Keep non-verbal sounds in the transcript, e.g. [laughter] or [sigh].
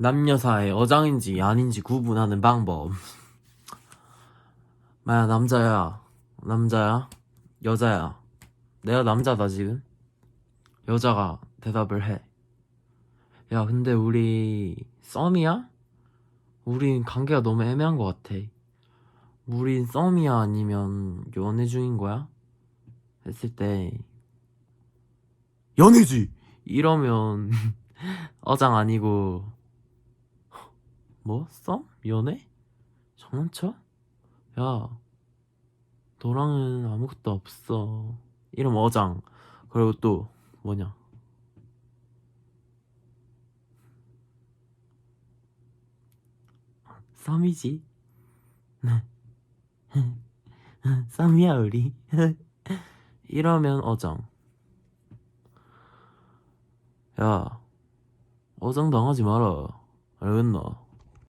남녀 사이 어장인지 아닌지 구분하는 방법. [laughs] 마야 남자야, 남자야, 여자야. 내가 남자다 지금. 여자가 대답을 해. 야, 근데 우리 썸이야? 우린 관계가 너무 애매한 것 같아. 우린 썸이야 아니면 연애 중인 거야? 했을 때 연애지 이러면 [laughs] 어장 아니고 뭐 썸? 연애? 장난쳐? 야 너랑은 아무것도 없어. 이러면 어장. 그리고 또 뭐냐? 썸이지? [laughs] 썸이야 우리. [laughs] 이러면 어장. 야 어장 당하지 마라. 알겠나